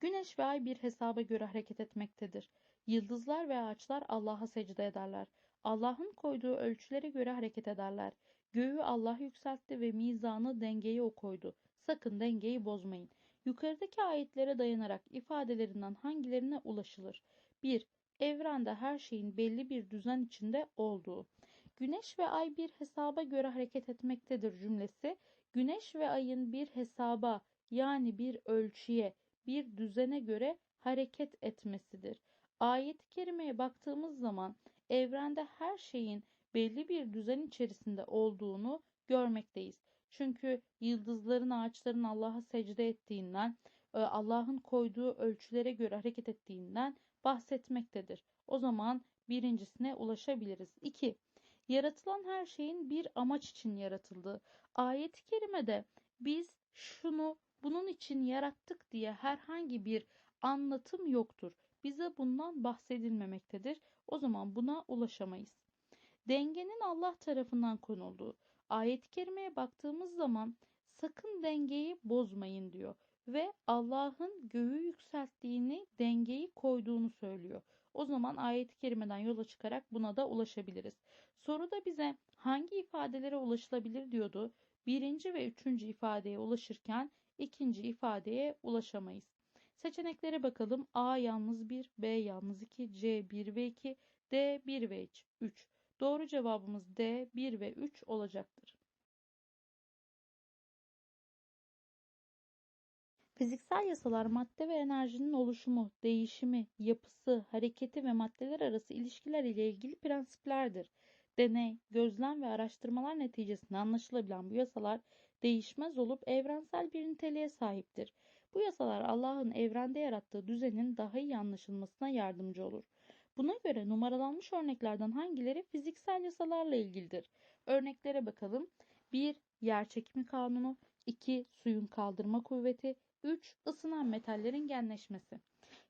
Güneş ve ay bir hesaba göre hareket etmektedir. Yıldızlar ve ağaçlar Allah'a secde ederler. Allah'ın koyduğu ölçülere göre hareket ederler. Göğü Allah yükseltti ve mizanı dengeye o koydu. Sakın dengeyi bozmayın. Yukarıdaki ayetlere dayanarak ifadelerinden hangilerine ulaşılır? 1. Evrende her şeyin belli bir düzen içinde olduğu. Güneş ve ay bir hesaba göre hareket etmektedir cümlesi. Güneş ve ayın bir hesaba yani bir ölçüye, bir düzene göre hareket etmesidir. Ayet-i kerimeye baktığımız zaman evrende her şeyin belli bir düzen içerisinde olduğunu görmekteyiz. Çünkü yıldızların, ağaçların Allah'a secde ettiğinden, e, Allah'ın koyduğu ölçülere göre hareket ettiğinden bahsetmektedir. O zaman birincisine ulaşabiliriz. 2. Yaratılan her şeyin bir amaç için yaratıldığı. Ayet-i kerimede biz şunu bunun için yarattık diye herhangi bir anlatım yoktur. Bize bundan bahsedilmemektedir. O zaman buna ulaşamayız. Dengenin Allah tarafından konulduğu. Ayet-i kerimeye baktığımız zaman sakın dengeyi bozmayın diyor ve Allah'ın göğü yükselttiğini, dengeyi koyduğunu söylüyor. O zaman ayet-i kerimeden yola çıkarak buna da ulaşabiliriz. Soruda bize hangi ifadelere ulaşılabilir diyordu. Birinci ve üçüncü ifadeye ulaşırken ikinci ifadeye ulaşamayız. Seçeneklere bakalım. A yalnız 1, B yalnız 2, C 1 ve 2, D 1 ve 3. Doğru cevabımız D 1 ve 3 olacaktır. Fiziksel yasalar madde ve enerjinin oluşumu, değişimi, yapısı, hareketi ve maddeler arası ilişkiler ile ilgili prensiplerdir. Deney, gözlem ve araştırmalar neticesinde anlaşılabilen bu yasalar değişmez olup evrensel bir niteliğe sahiptir. Bu yasalar Allah'ın evrende yarattığı düzenin daha iyi anlaşılmasına yardımcı olur. Buna göre numaralanmış örneklerden hangileri fiziksel yasalarla ilgilidir? Örneklere bakalım. 1. Yer çekimi kanunu 2. Suyun kaldırma kuvveti 3. Isınan metallerin genleşmesi.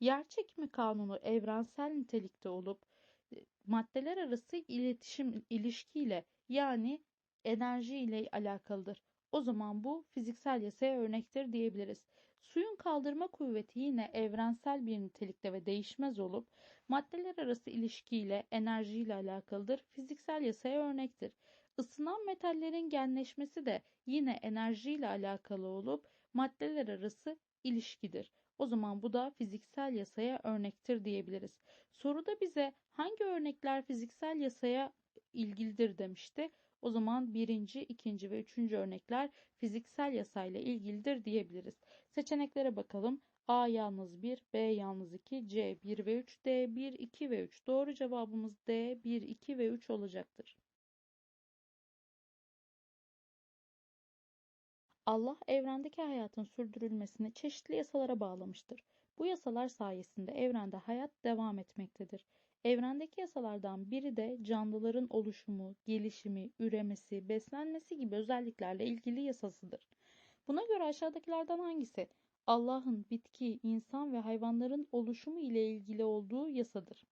Yer çekimi kanunu evrensel nitelikte olup e, maddeler arası iletişim ilişkiyle yani enerji ile alakalıdır. O zaman bu fiziksel yasaya örnektir diyebiliriz. Suyun kaldırma kuvveti yine evrensel bir nitelikte ve değişmez olup maddeler arası ilişkiyle enerjiyle alakalıdır. Fiziksel yasaya örnektir. Isınan metallerin genleşmesi de yine enerjiyle alakalı olup maddeler arası ilişkidir. O zaman bu da fiziksel yasaya örnektir diyebiliriz. Soruda bize hangi örnekler fiziksel yasaya ilgilidir demişti. O zaman birinci, ikinci ve üçüncü örnekler fiziksel yasayla ilgilidir diyebiliriz. Seçeneklere bakalım. A yalnız 1, B yalnız 2, C 1 ve 3, D 1, 2 ve 3. Doğru cevabımız D 1, 2 ve 3 olacaktır. Allah evrendeki hayatın sürdürülmesini çeşitli yasalara bağlamıştır. Bu yasalar sayesinde evrende hayat devam etmektedir. Evrendeki yasalardan biri de canlıların oluşumu, gelişimi, üremesi, beslenmesi gibi özelliklerle ilgili yasasıdır. Buna göre aşağıdakilerden hangisi Allah'ın bitki, insan ve hayvanların oluşumu ile ilgili olduğu yasadır?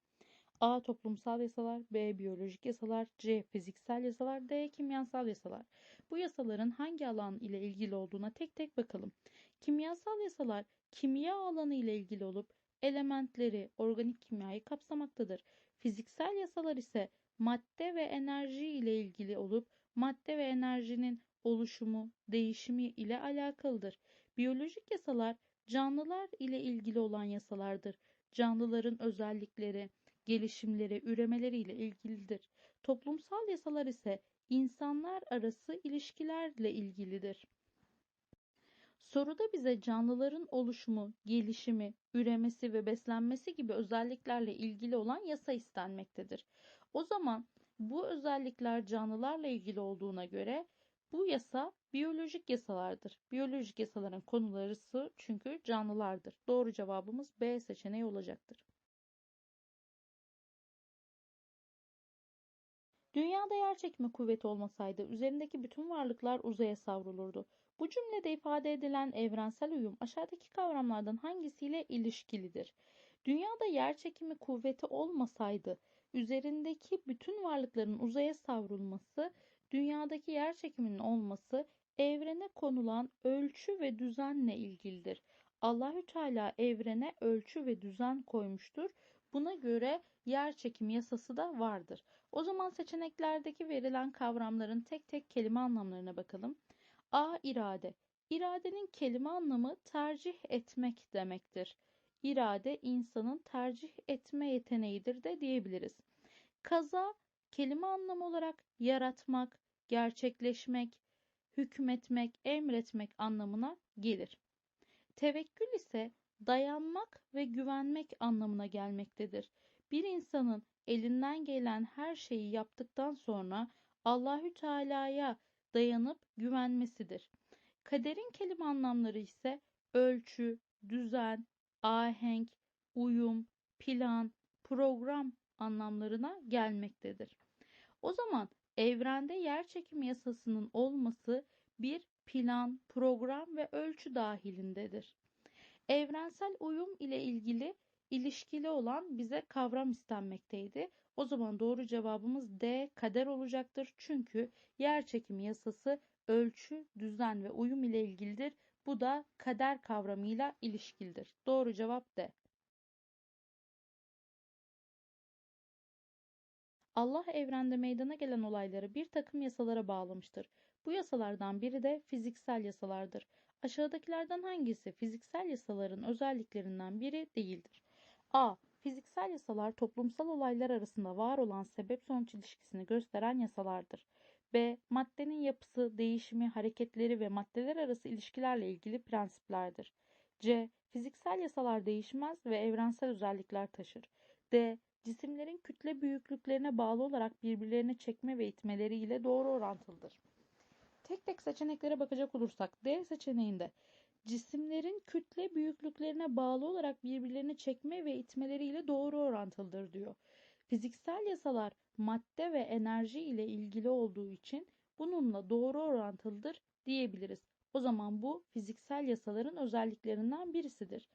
A. Toplumsal yasalar, B. Biyolojik yasalar, C. Fiziksel yasalar, D. Kimyasal yasalar. Bu yasaların hangi alan ile ilgili olduğuna tek tek bakalım. Kimyasal yasalar kimya alanı ile ilgili olup elementleri, organik kimyayı kapsamaktadır. Fiziksel yasalar ise madde ve enerji ile ilgili olup madde ve enerjinin oluşumu, değişimi ile alakalıdır. Biyolojik yasalar canlılar ile ilgili olan yasalardır. Canlıların özellikleri, gelişimleri, üremeleri ile ilgilidir. Toplumsal yasalar ise insanlar arası ilişkilerle ilgilidir. Soruda bize canlıların oluşumu, gelişimi, üremesi ve beslenmesi gibi özelliklerle ilgili olan yasa istenmektedir. O zaman bu özellikler canlılarla ilgili olduğuna göre bu yasa biyolojik yasalardır. Biyolojik yasaların konuları çünkü canlılardır. Doğru cevabımız B seçeneği olacaktır. Dünyada yer çekme kuvveti olmasaydı üzerindeki bütün varlıklar uzaya savrulurdu. Bu cümlede ifade edilen evrensel uyum aşağıdaki kavramlardan hangisiyle ilişkilidir? Dünyada yer çekimi kuvveti olmasaydı üzerindeki bütün varlıkların uzaya savrulması, dünyadaki yer çekiminin olması evrene konulan ölçü ve düzenle ilgilidir. Allahü Teala evrene ölçü ve düzen koymuştur. Buna göre yer çekimi yasası da vardır. O zaman seçeneklerdeki verilen kavramların tek tek kelime anlamlarına bakalım. A. irade. İradenin kelime anlamı tercih etmek demektir. İrade insanın tercih etme yeteneğidir de diyebiliriz. Kaza kelime anlamı olarak yaratmak, gerçekleşmek, hükmetmek, emretmek anlamına gelir. Tevekkül ise dayanmak ve güvenmek anlamına gelmektedir. Bir insanın elinden gelen her şeyi yaptıktan sonra Allahü Teala'ya dayanıp güvenmesidir. Kaderin kelime anlamları ise ölçü, düzen, ahenk, uyum, plan, program anlamlarına gelmektedir. O zaman evrende yer çekimi yasasının olması bir plan, program ve ölçü dahilindedir. Evrensel uyum ile ilgili ilişkili olan bize kavram istenmekteydi. O zaman doğru cevabımız D kader olacaktır. Çünkü yer çekimi yasası ölçü, düzen ve uyum ile ilgilidir. Bu da kader kavramıyla ilişkilidir. Doğru cevap D. Allah evrende meydana gelen olayları bir takım yasalara bağlamıştır. Bu yasalardan biri de fiziksel yasalardır. Aşağıdakilerden hangisi fiziksel yasaların özelliklerinden biri değildir? A. Fiziksel yasalar toplumsal olaylar arasında var olan sebep-sonuç ilişkisini gösteren yasalardır. B. Maddenin yapısı, değişimi, hareketleri ve maddeler arası ilişkilerle ilgili prensiplerdir. C. Fiziksel yasalar değişmez ve evrensel özellikler taşır. D. Cisimlerin kütle büyüklüklerine bağlı olarak birbirlerine çekme ve itmeleri ile doğru orantılıdır. Tek tek seçeneklere bakacak olursak D seçeneğinde cisimlerin kütle büyüklüklerine bağlı olarak birbirlerini çekme ve itmeleri ile doğru orantılıdır diyor. Fiziksel yasalar madde ve enerji ile ilgili olduğu için bununla doğru orantılıdır diyebiliriz. O zaman bu fiziksel yasaların özelliklerinden birisidir.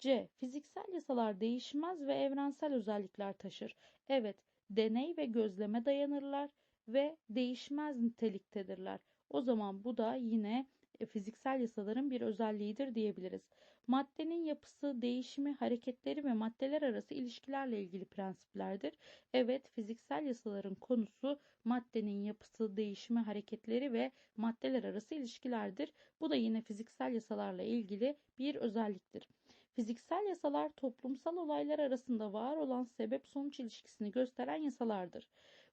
C. Fiziksel yasalar değişmez ve evrensel özellikler taşır. Evet, deney ve gözleme dayanırlar ve değişmez niteliktedirler. O zaman bu da yine fiziksel yasaların bir özelliğidir diyebiliriz. Maddenin yapısı, değişimi, hareketleri ve maddeler arası ilişkilerle ilgili prensiplerdir. Evet, fiziksel yasaların konusu maddenin yapısı, değişimi, hareketleri ve maddeler arası ilişkilerdir. Bu da yine fiziksel yasalarla ilgili bir özelliktir. Fiziksel yasalar toplumsal olaylar arasında var olan sebep-sonuç ilişkisini gösteren yasalardır.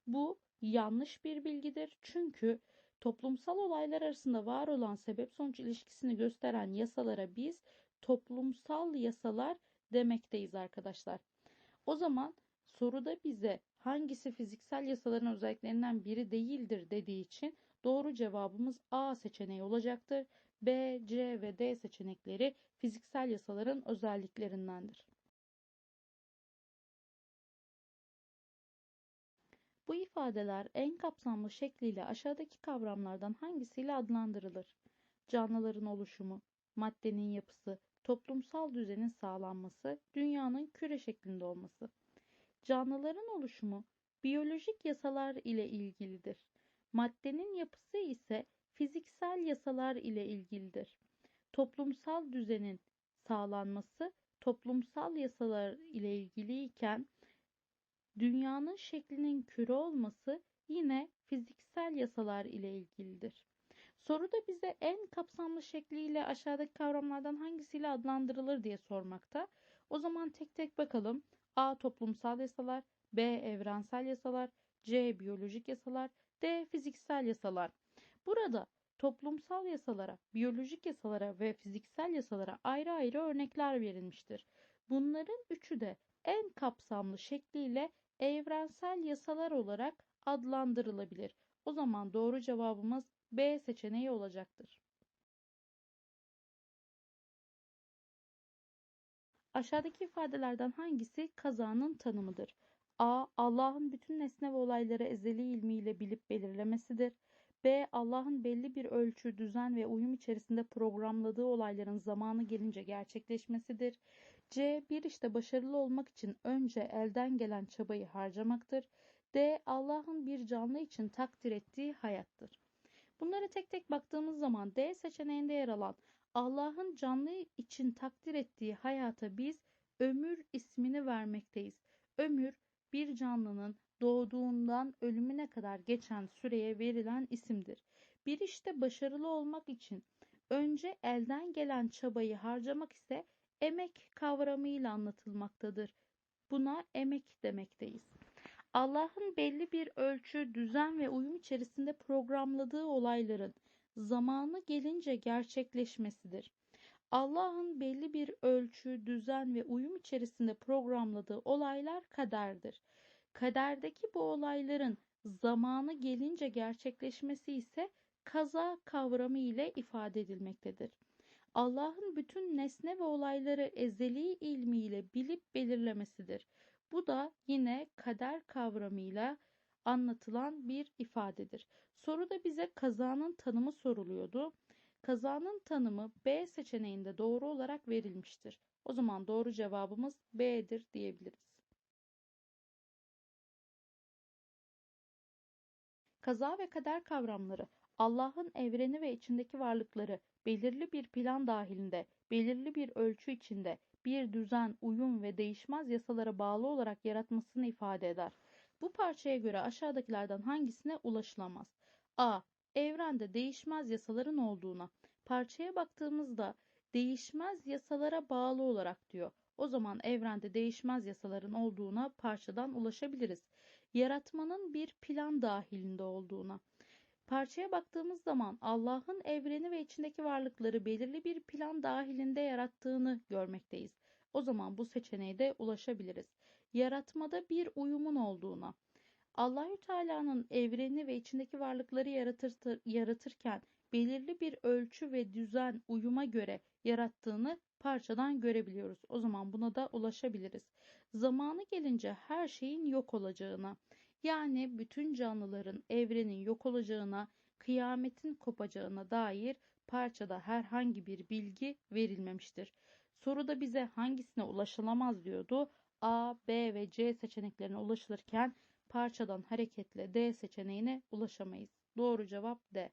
Bu yanlış bir bilgidir çünkü toplumsal olaylar arasında var olan sebep-sonuç ilişkisini gösteren yasalara biz toplumsal yasalar demekteyiz arkadaşlar. O zaman soruda bize hangisi fiziksel yasaların özelliklerinden biri değildir dediği için doğru cevabımız A seçeneği olacaktır. B, C ve D seçenekleri fiziksel yasaların özelliklerindendir. Bu ifadeler en kapsamlı şekliyle aşağıdaki kavramlardan hangisiyle adlandırılır? Canlıların oluşumu, maddenin yapısı, toplumsal düzenin sağlanması, dünyanın küre şeklinde olması. Canlıların oluşumu biyolojik yasalar ile ilgilidir. Maddenin yapısı ise fiziksel yasalar ile ilgilidir. Toplumsal düzenin sağlanması toplumsal yasalar ile ilgiliyken dünyanın şeklinin küre olması yine fiziksel yasalar ile ilgilidir. Soruda bize en kapsamlı şekliyle aşağıdaki kavramlardan hangisiyle adlandırılır diye sormakta. O zaman tek tek bakalım. A. Toplumsal yasalar, B. Evrensel yasalar, C. Biyolojik yasalar, D. Fiziksel yasalar. Burada toplumsal yasalara, biyolojik yasalara ve fiziksel yasalara ayrı ayrı örnekler verilmiştir. Bunların üçü de en kapsamlı şekliyle evrensel yasalar olarak adlandırılabilir. O zaman doğru cevabımız B seçeneği olacaktır. Aşağıdaki ifadelerden hangisi kazanın tanımıdır? A. Allah'ın bütün nesne ve olayları ezeli ilmiyle bilip belirlemesidir. B. Allah'ın belli bir ölçü, düzen ve uyum içerisinde programladığı olayların zamanı gelince gerçekleşmesidir. C. Bir işte başarılı olmak için önce elden gelen çabayı harcamaktır. D. Allah'ın bir canlı için takdir ettiği hayattır. Bunlara tek tek baktığımız zaman D seçeneğinde yer alan Allah'ın canlı için takdir ettiği hayata biz ömür ismini vermekteyiz. Ömür bir canlının doğduğundan ölümüne kadar geçen süreye verilen isimdir. Bir işte başarılı olmak için önce elden gelen çabayı harcamak ise emek kavramıyla anlatılmaktadır. Buna emek demekteyiz. Allah'ın belli bir ölçü, düzen ve uyum içerisinde programladığı olayların zamanı gelince gerçekleşmesidir. Allah'ın belli bir ölçü, düzen ve uyum içerisinde programladığı olaylar kaderdir. Kaderdeki bu olayların zamanı gelince gerçekleşmesi ise kaza kavramı ile ifade edilmektedir. Allah'ın bütün nesne ve olayları ezeli ilmiyle bilip belirlemesidir. Bu da yine kader kavramıyla anlatılan bir ifadedir. Soruda bize kazanın tanımı soruluyordu. Kazanın tanımı B seçeneğinde doğru olarak verilmiştir. O zaman doğru cevabımız B'dir diyebiliriz. Kaza ve kader kavramları Allah'ın evreni ve içindeki varlıkları belirli bir plan dahilinde, belirli bir ölçü içinde, bir düzen, uyum ve değişmez yasalara bağlı olarak yaratmasını ifade eder. Bu parçaya göre aşağıdakilerden hangisine ulaşılamaz? A. Evrende değişmez yasaların olduğuna. Parçaya baktığımızda değişmez yasalara bağlı olarak diyor. O zaman evrende değişmez yasaların olduğuna parçadan ulaşabiliriz. Yaratmanın bir plan dahilinde olduğuna. Parçaya baktığımız zaman Allah'ın evreni ve içindeki varlıkları belirli bir plan dahilinde yarattığını görmekteyiz. O zaman bu seçeneğe de ulaşabiliriz. Yaratmada bir uyumun olduğuna. Allahü Teala'nın evreni ve içindeki varlıkları yaratır, yaratırken belirli bir ölçü ve düzen uyuma göre yarattığını parçadan görebiliyoruz. O zaman buna da ulaşabiliriz. Zamanı gelince her şeyin yok olacağına, yani bütün canlıların evrenin yok olacağına, kıyametin kopacağına dair parçada herhangi bir bilgi verilmemiştir. Soruda bize hangisine ulaşılamaz diyordu. A, B ve C seçeneklerine ulaşılırken parçadan hareketle D seçeneğine ulaşamayız. Doğru cevap D.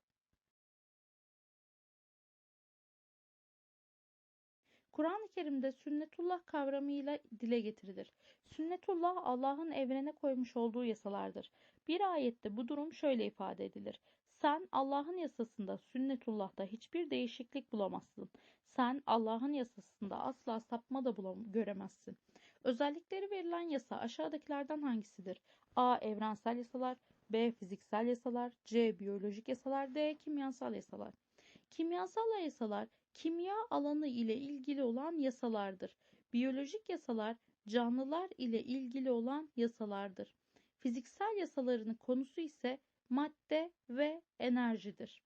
Kur'an-ı Kerim'de sünnetullah kavramıyla dile getirilir. Sünnetullah Allah'ın evrene koymuş olduğu yasalardır. Bir ayette bu durum şöyle ifade edilir. Sen Allah'ın yasasında sünnetullah'ta hiçbir değişiklik bulamazsın. Sen Allah'ın yasasında asla sapma da bulam göremezsin. Özellikleri verilen yasa aşağıdakilerden hangisidir? A. Evrensel yasalar B. Fiziksel yasalar C. Biyolojik yasalar D. Kimyasal yasalar Kimyasal yasalar kimya alanı ile ilgili olan yasalardır. Biyolojik yasalar canlılar ile ilgili olan yasalardır. Fiziksel yasaların konusu ise madde ve enerjidir.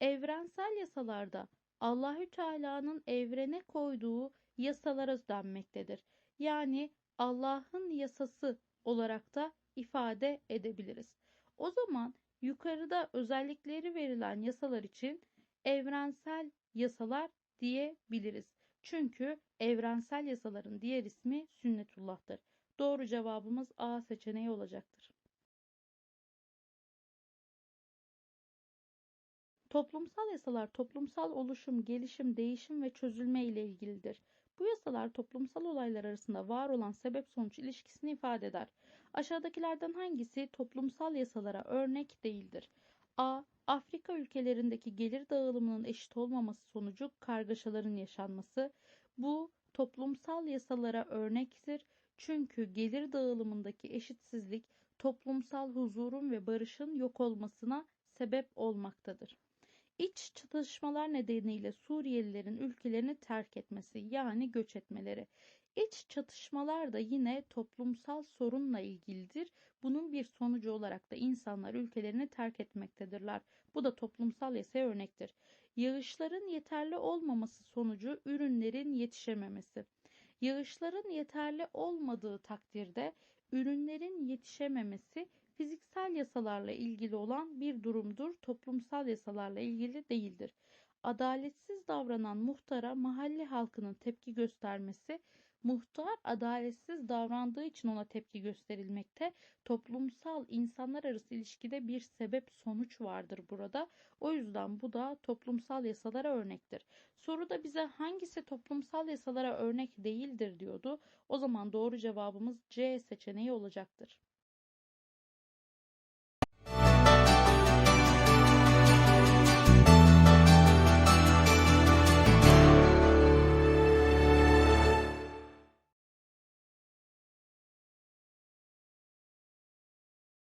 Evrensel yasalarda Allahü Teala'nın evrene koyduğu yasalara denmektedir. Yani Allah'ın yasası olarak da ifade edebiliriz. O zaman yukarıda özellikleri verilen yasalar için evrensel yasalar diyebiliriz. Çünkü evrensel yasaların diğer ismi sünnetullah'tır. Doğru cevabımız A seçeneği olacaktır. Toplumsal yasalar toplumsal oluşum, gelişim, değişim ve çözülme ile ilgilidir. Bu yasalar toplumsal olaylar arasında var olan sebep-sonuç ilişkisini ifade eder. Aşağıdakilerden hangisi toplumsal yasalara örnek değildir? A. Afrika ülkelerindeki gelir dağılımının eşit olmaması sonucu kargaşaların yaşanması. Bu toplumsal yasalara örnektir. Çünkü gelir dağılımındaki eşitsizlik toplumsal huzurun ve barışın yok olmasına sebep olmaktadır. İç çatışmalar nedeniyle Suriyelilerin ülkelerini terk etmesi yani göç etmeleri. İç çatışmalar da yine toplumsal sorunla ilgilidir. Bunun bir sonucu olarak da insanlar ülkelerini terk etmektedirler. Bu da toplumsal yasaya örnektir. Yağışların yeterli olmaması sonucu ürünlerin yetişememesi. Yağışların yeterli olmadığı takdirde ürünlerin yetişememesi fiziksel yasalarla ilgili olan bir durumdur, toplumsal yasalarla ilgili değildir. Adaletsiz davranan muhtara mahalle halkının tepki göstermesi Muhtar adaletsiz davrandığı için ona tepki gösterilmekte. Toplumsal insanlar arası ilişkide bir sebep sonuç vardır burada. O yüzden bu da toplumsal yasalara örnektir. Soruda bize hangisi toplumsal yasalara örnek değildir diyordu. O zaman doğru cevabımız C seçeneği olacaktır.